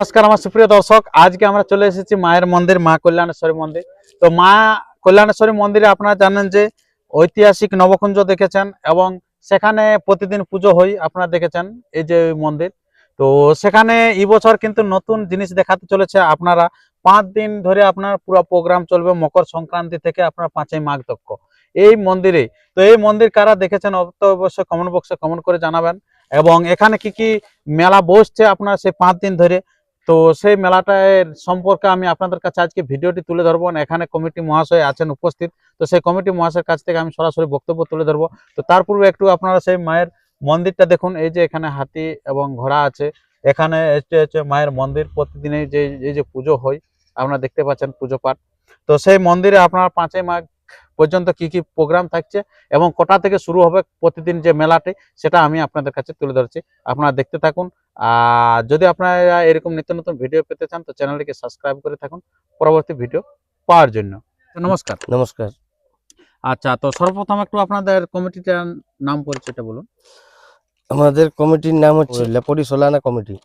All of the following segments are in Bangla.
নমস্কার, আমার সুপ্রিয় দর্শক। আজকে আমরা চলে এসেছি মায়ের মন্দির, মা কল্যাণেশ্বরী মন্দির। তো মা কল্যাণেশ্বরী মন্দিরে আপনারা জানেন যে ঐতিহাসিক নবকুঞ্জ দেখেছেন এবং সেখানে প্রতিদিন পুজো হয়, আপনারা দেখেছেন এই যে মন্দির। তো সেখানে এই বছর কিন্তু নতুন জিনিস দেখাতে চলেছে, আপনারা পাঁচ দিন ধরে আপনার পুরো প্রোগ্রাম চলবে মকর সংক্রান্তি থেকে আপনার পাঁচই মাঘ তক্ষ এই মন্দিরে, তো এই মন্দির কারা দেখেছেন অত অবশ্যই কমেন্ট বক্সে কমেন্ট করে জানাবেন। এবং এখানে কি কি মেলা বসছে আপনার সেই পাঁচ দিন ধরে তো সেই মেলাটার সম্পর্কে আমি আপনাদের কাছে আজকে ভিডিওটি তুলে ধরবো এখানে কমিটি মহাশয় আছেন উপস্থিত। তো সেই কমিটি মহাশয়ের কাছ থেকে আমি সরাসরি বক্তব্য তুলে ধরবো। তো তার পূর্বে একটু আপনারা সেই মায়ের মন্দিরটা দেখুন। এই যে এখানে হাতি এবং ঘোড়া আছে, এখানে হচ্ছে মায়ের মন্দির। প্রতিদিনই যে, এই যে পুজো হয়, আপনারা দেখতে পাচ্ছেন পুজো পাঠ। তো সেই মন্দিরে আপনার পাঁচই মাঘ পর্যন্ত কি কি প্রোগ্রাম থাকছে এবং কটা থেকে শুরু হবে প্রতিদিন যে মেলাটি সেটা আমি আপনাদের কাছে তুলে ধরছি। আপনারা দেখতে থাকুন। আর যদি আপনারা এরকম নিত্য নতুন ভিডিও পেতে চান তো চ্যানেলটিকে সাবস্ক্রাইব করে থাকুন পরবর্তী ভিডিও পাওয়ার জন্য। নমস্কার। নমস্কার। আচ্ছা তো সর্বপ্রথম একটু আপনাদের কমিটিটার নাম পরিচয়টা বলুন। আমাদের কমিটির নাম হচ্ছে লেপরি সোলানা কমিটি।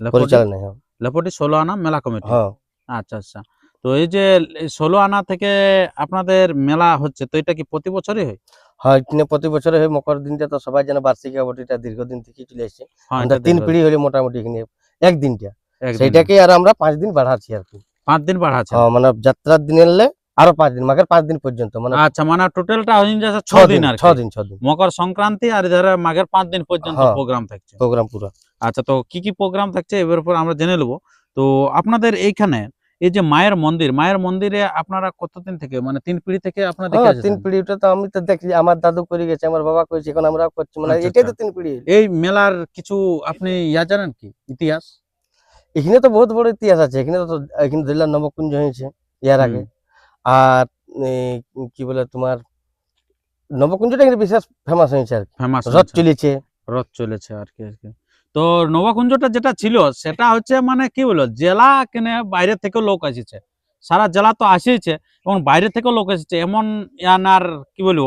পরিচালনা হ্যাঁ। লেপটি ষোলো আনা মেলা কমিটি। হ্যাঁ। আচ্ছা আচ্ছা। তো এই যে ষোলো আনা থেকে আপনাদের মেলা হচ্ছে তো এটা কি প্রতি বছরই হয়? হ্যাঁ এখানে প্রতি বছরে হয়। মকর দিনটা তো সবাই যেন বার্ষিক বটিটা দীর্ঘদিন থেকে চলে আসছে। হ্যাঁ, আমরা তিন। পিড়ি হলে মোটামুটি এখানে একদিনটা। একদিন। সেইটাকে আর আমরা পাঁচ দিন বাড়াচ্ছি আর কি। পাঁচ দিন বাড়াচ্ছে হ্যাঁ মানে যাত্রার দিন এলে আরও পাঁচ দিন মাঘের পাঁচ দিন পর্যন্ত মানে আচ্ছা মানে টোটালটা হয়ে যাচ্ছে ছ দিন আর ছ দিন ছ দিন মকর সংক্রান্তি আর ধরে মাঘের পাঁচ দিন পর্যন্ত হ্যাঁ। প্রোগ্রাম থাকছে। প্রোগ্রাম পুরো। আচ্ছা তো কি কি প্রোগ্রাম থাকছে? এবার উপর আমরা জেনে নেব। তো আপনাদের এইখানে এই যে মায়ের মন্দির মায়ের মন্দিরে আপনারা কতদিন থেকে? মানে তিন পিঢ়ি থেকে আপনারা দেখে হ্যাঁ তিন? পিড়িটা তো আমি তো দেখছি আমার দাদু করে গেছে আমার বাবা করেছে এখন আমরা করছি মানে আচ্ছা, এটাই তো আচ্ছা। তিন পিড়ি। এই মেলার কিছু আপনি ইয়া জানেন কি? ইতিহাস? এখানে তো বহুত বড় ইতিহাস আছে এখানে তো এখানে ধরলাম নবকুঞ্জ হয়েছে ইয়ার আগে। আর কি বলে তোমার নবকুঞ্জটা এখানে বিশেষ ফেমাস হয়েছে আর কি। ফেমাস রথ চলেছে। রথ চলেছে আর কি আর কি। তো নবাকুঞ্জটা যেটা ছিল, সেটা হচ্ছে মানে কি বলব, জেলা কেনে বাইরে থেকে লোক আসিছে। সারা জেলা তো আসিছে এবং বাইরে থেকে লোক এসেছে এমন ইয়ানার কি বলব,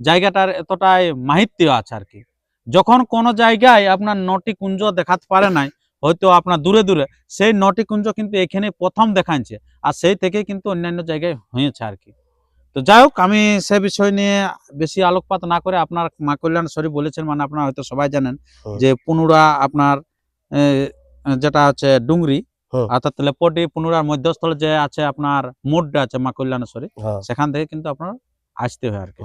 জায়গাটার এতটাই মাহিত্য আছে আর কি। যখন কোনো জায়গায় আপনার নটি কুঞ্জ দেখাতে পারে নাই, হয়তো আপনার দূরে দূরে, সেই নটি কুঞ্জ কিন্তু এখানে প্রথম দেখাচ্ছে আর সেই থেকে কিন্তু অন্যান্য জায়গায় হয়েছে আর কি। তো যাই হোক আমি সে বিষয় নিয়ে বেশি আলোকপাত না করে আপনার মা কল্যাণ শরীফ বলেছেন মানে আপনারা হয়তো সবাই জানেন যে পুনুরা আপনার যেটা হচ্ছে ডুংরি। অর্থাৎ লেপটি পুনুরার মধ্যস্থলে যে আছে আপনার মোড়টা আছে মা কল্যাণেশ্বরী হ্যাঁ। সেখান থেকে কিন্তু আপনার আসতে হয় আর কি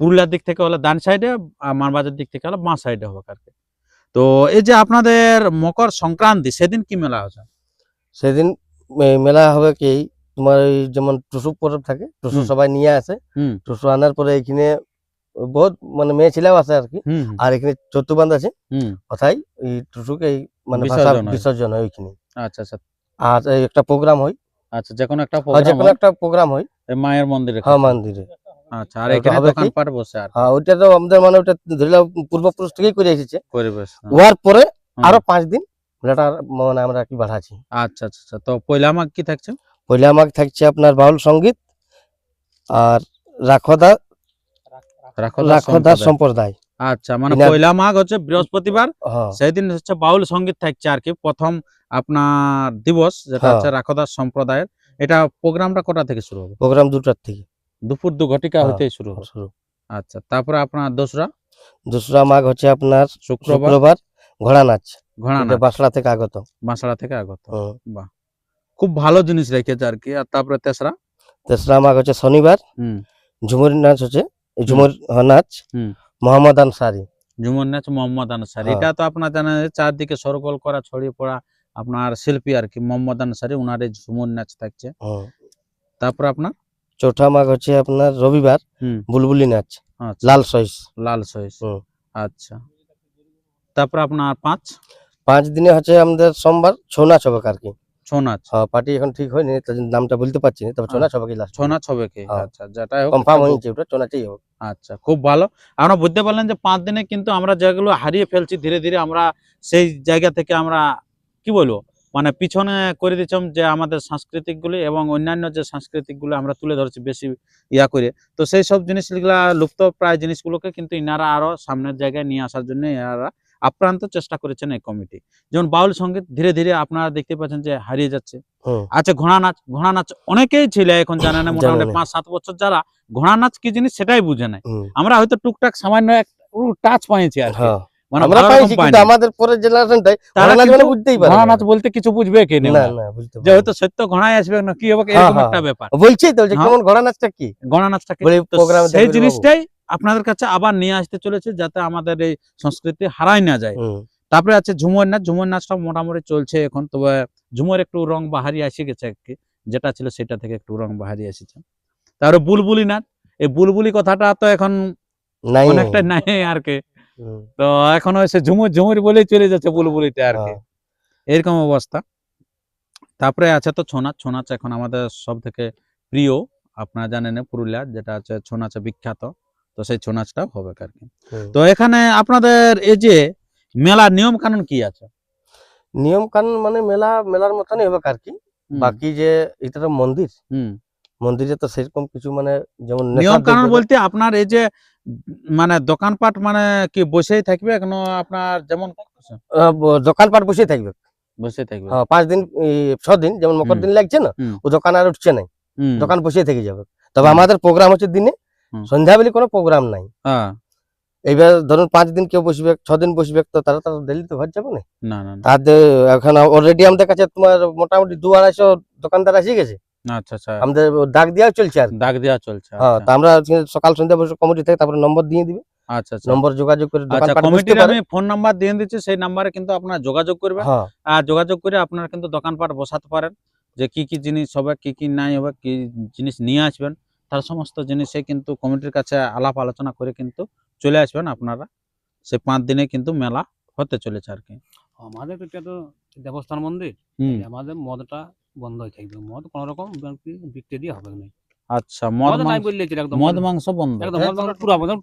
পুরুলিয়ার দিক থেকে হলে ডান সাইডে মানবাজার দিক থেকে হলে বাঁ সাইডে হবে আর কি তো এই যে আপনাদের মকর সংক্রান্তি সেদিন কি মেলা হচ্ছে? সেদিন মেলা হবে কি? তোমার ওই যেমন টুসু পরব থাকে টুসু সবাই নিয়ে আসে। টুসু আনার পরে এখানে বহুত মানে মেয়ে ছেলেও আছে আর কি। আর এখানে চতুর্বান্ধ আছে। কোথায় এই টুসুকে মানে বিসর্জন হয়। ওইখানে। আচ্ছা আচ্ছা। আর একটা প্রোগ্রাম হয়। আচ্ছা যে কোনো একটা আর যে কোনো একটা প্রোগ্রাম হয়। মায়ের মন্দিরে হ্যাঁ মন্দিরে। আচ্ছা আর এখানে দোকানপাট বসে আর? হ্যাঁ ওইটা তো আমাদের মানে ওটা ধরিলাম পূর্বপুরুষ থেকেই করে এসেছে। হ্যাঁ। ওয়ার পরে আরও পাঁচ দিন মানে আমরা কি বাড়াচ্ছি। আচ্ছা আচ্ছা আচ্ছা। তো পয়লা মাঘ কি থাকছে? মাঘ থাকছে আপনার বাউল সংগীত আর রাখদা রাখদা সম্প্রদায়। আচ্ছা মানে পয়লা মাঘ হচ্ছে বৃহস্পতিবার। হ্যাঁ। সেদিন হচ্ছে বাউল সংগীত থাকছে আর কি। প্রথম আপনার দিবস যেটা হ্যাঁ। হচ্ছে রাখদাস সম্প্রদায়ের। এটা প্রোগ্রামটা কটা থেকে শুরু হবে? প্রোগ্রাম দুটার থেকে। দুপুর দু ঘটিকা হ্যাঁ। হইতেই শুরু হবে। শুরু। আচ্ছা তারপরে আপনার দোসরা? দোসরা মাঘ হচ্ছে আপনার শুক্রবার। ঘোড়া নাচ। ঘোড়া এটা বাসড়া থেকে আগত। বাঁশড়া থেকে আগত। হুম। খুব ভালো জিনিস রেখেছে আর কি। আর তারপরে তেসরা? তেসরা মাঘ হচ্ছে শনিবার। হুম। ঝুমুর নাচ হচ্ছে ঝুমুর হ্যাঁ, নাচ হুম। মোহাম্মদ আনসারি। ঝুমুর নাচ মোহাম্মদ আনসারি। হ্যাঁ। এটা তো আপনার জানেন যে চারদিকে সরগোল করা ছড়িয়ে পড়া আপনার শিল্পী আর কি মোহাম্মদ আনসারি উনার এই ঝুমুর নাচ থাকছে। হুম। তারপর আপনার? চৌঠা মাঘ হচ্ছে আপনার রবিবার হুম। বুলবুলি নাচ আচ্ছা। লাল সইস লাল সহিস। আচ্ছা। তারপর আপনার পাঁচ? পাঁচ দিনে হচ্ছে আমাদের সোমবার ছৌ নাচ হবে আর কি। ছৌ নাচ হ্যাঁ পার্টি এখন ঠিক হয়নি তার জন্য নামটা বলতে পারছি না তবে লাস্ট কি? হ্যাঁ। আচ্ছা যেটাই হোক কনফার্ম হয়েছে ওটা ছৌ নাচই আচ্ছা খুব ভালো। আমরা বুঝতে পারলেন যে পাঁচ দিনে কিন্তু আমরা যেগুলো হারিয়ে ফেলছি ধীরে ধীরে আমরা সেই জায়গা থেকে আমরা কি বলব মানে পিছনে করে যে আমাদের সাংস্কৃতিক গুলি এবং অন্যান্য যে সাংস্কৃতিকগুলো আমরা তুলে ধরছি বেশি ইয়া করে। তো সেই সব জিনিসগুলা লুপ্ত প্রায় জিনিসগুলোকে কিন্তু ইনারা আরও সামনের জায়গায় নিয়ে আসার জন্য এনারা আপ্রান্ত চেষ্টা করেছেন এই কমিটি। যেমন বাউল সংগীত ধীরে ধীরে আপনারা দেখতে পাচ্ছেন যে হারিয়ে যাচ্ছে। আচ্ছা ঘোড়া নাচ ঘোড়া নাচ অনেকেই ছেলে এখন জানে না মোটামুটি পাঁচ সাত বছর যারা ঘোড়া নাচ কি জিনিস সেটাই বুঝে নাই। আমরা হয়তো টুকটাক সামান্য এক টাচ পাইছি আর। হ্যাঁ। মানে আমরা পাইছি কিন্তু আমাদের পরের জেনারেশনটাই ঘোড়া নাচ মানে বুঝতেই পারে ঘোড়া নাচ বলতে কিছু বুঝবে কি না না। না বুঝতে যে হয়তো সত্য ঘোড়ায় আসবে না কি হবে এরকম একটা ব্যাপার। বলছি তো যে। কেমন ঘোড়া নাচটা কি? ঘোড়া নাচটা সেই জিনিসটাই আপনাদের কাছে আবার নিয়ে আসতে চলেছে যাতে আমাদের এই সংস্কৃতি হারাই না যায়। তারপরে আছে ঝুমুর নাচ। ঝুমুর নাচটা মোটামুটি চলছে এখন। তবে ঝুমুর একটু রং বাহারি এসে গেছে কি যেটা ছিল সেটা থেকে একটু রং বাহারি এসেছে। তারপরে বুলবুলি নাচ। এই বুলবুলি কথাটা তো এখন অনেকটা নাই আর কি। তো এখন সে ঝুমুর ঝুমুর বলেই চলে যাচ্ছে বুলবুলিটা আর কি। হ্যাঁ। এরকম অবস্থা। তারপরে আছে তো ছৌ নাচ। ছৌ নাচ এখন আমাদের সব থেকে প্রিয় আপনারা জানেন পুরুলিয়া যেটা আছে ছৌ নাচে বিখ্যাত। তো সেই ছৌ নাচটাও হবে আর কি। তো এখানে আপনাদের এই যে মেলার নিয়ম কানুন কি আছে? নিয়ম কানুন মানে মেলা মেলার মতনই হবে আর কি। বাকি যে এটা তো মন্দির। হুম। মন্দিরে তো সেরকম কিছু মানে যেমন নিয়ম কানুন বলতে আপনার এই যে মানে দোকানপাট মানে কি বসেই থাকবে এখনও আপনার যেমন দোকানপাট বসে থাকবে। বসে থাকবে। হ্যাঁ পাঁচ দিন ছ দিন যেমন মকর দিন লাগছে না ও দোকান আর উঠছে নাই। হুম, দোকান বসে থেকে যাবে। তবে আমাদের প্রোগ্রাম হচ্ছে দিনে। সন্ধ্যাবেলা কোনো প্রোগ্রাম নাই। হ্যাঁ, এইবার ধরুন পাঁচ দিন কেউ বসবে দিন বসবে তো তারা তারা ডেলি তো ঘর যাবে না। তাদের এখন অলরেডি আমাদের কাছে তোমার মোটামুটি দু আড়াইশো দোকানদার এসে গেছে। আচ্ছা আচ্ছা। আমাদের ডাক দেওয়া চলছে আর কি। দাগ দেওয়া চলছে হ্যাঁ আচ্ছা। তা আমরা সকাল সন্ধ্যা বসে কমিটি থেকে তারপরে নম্বর দিয়ে দিবে। আচ্ছা নম্বর যোগাযোগ করে কমিটির আমি ফোন নাম্বার দিয়ে দিচ্ছি সেই নাম্বারে কিন্তু আপনারা যোগাযোগ করবেন হ্যাঁ। আর যোগাযোগ করে আপনারা কিন্তু দোকানপাট বসাতে পারেন যে কি কি জিনিস হবে কি কি নাই হবে কি জিনিস নিয়ে আসবেন। তার সমস্ত জিনিসে কিন্তু কমিটির কাছে আলাপ আলোচনা করে কিন্তু চলে আসবেন আপনারা। সে পাঁচ দিনে কিন্তু মেলা হতে চলেছে আর কি। আমাদের তো এটা তো দেবস্থান মন্দির আমাদের মদটা বন্ধ হয়ে থাকবে। মদ কোন রকম বিক্রি- দিয়ে হবে না। আচ্ছা মদ মদ মাংস বন্ধ।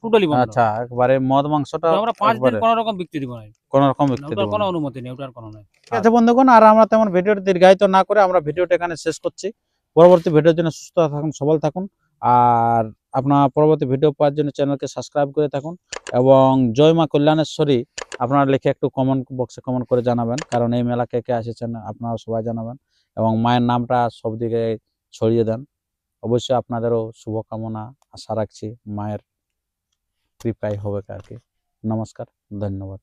টোটালি বন্ধ। আচ্ছা একবারে মদ মাংসটা আমরা পাঁচ দিন কোন রকম বিক্রি দিব না। কোন রকম বিক্রি ওটার কোনো অনুমতি নেই ওটার কোনো নাই। ঠিক আছে বন্ধুগণ আর আমরা তেমন ভিডিওটি দীর্ঘায়িত না করে আমরা ভিডিওটা এখানে শেষ করছি। পরবর্তী ভিডিওর জন্য সুস্থ থাকুন সবল থাকুন। আর আপনার পরবর্তী ভিডিও পাওয়ার জন্য চ্যানেলকে সাবস্ক্রাইব করে থাকুন এবং জয় মা কল্যাণেশ্বরী আপনারা লিখে একটু কমেন্ট বক্সে কমেন্ট করে জানাবেন। কারণ এই মেলা কে কে এসেছেন আপনারা সবাই জানাবেন এবং মায়ের নামটা সব দিকে ছড়িয়ে দেন। অবশ্যই আপনাদেরও শুভকামনা আশা রাখছি মায়ের কৃপাই হবে আর কি নমস্কার, ধন্যবাদ।